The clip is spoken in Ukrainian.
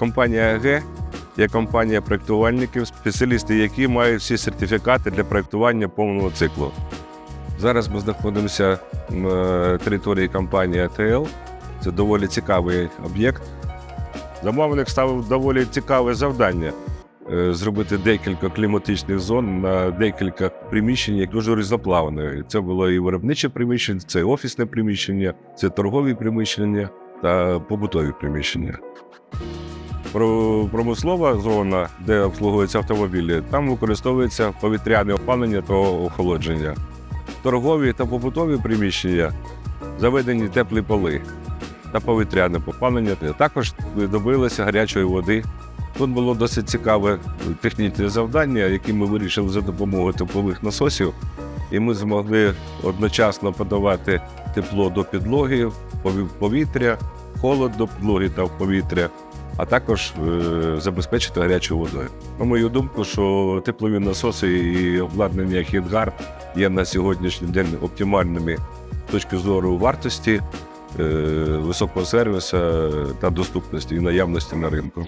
Компанія АГ є компанія проєктувальників, спеціалісти, які мають всі сертифікати для проєктування повного циклу. Зараз ми знаходимося на території компанії АТЛ. Це доволі цікавий об'єкт. Замовник ставив доволі цікаве завдання е, зробити декілька кліматичних зон на декілька приміщень, які дуже різноплавне. Це було і виробниче приміщення, це офісне приміщення, це торгові приміщення та побутові приміщення. Про промислова зона, де обслуговуються автомобілі, там використовується повітряне опалення та охолодження. Торгові та побутові приміщення заведені теплі поли та повітряне попалення. Також добилися гарячої води. Тут було досить цікаве технічне завдання, яке ми вирішили за допомогою теплових насосів. І ми змогли одночасно подавати тепло до підлоги, повітря, холод до підлоги та в повітря, а також е, забезпечити гарячою водою. На мою думку, що теплові насоси і обладнання Хідгар є на сьогоднішній день оптимальними з точки зору вартості, е, високого сервісу та доступності і наявності на ринку.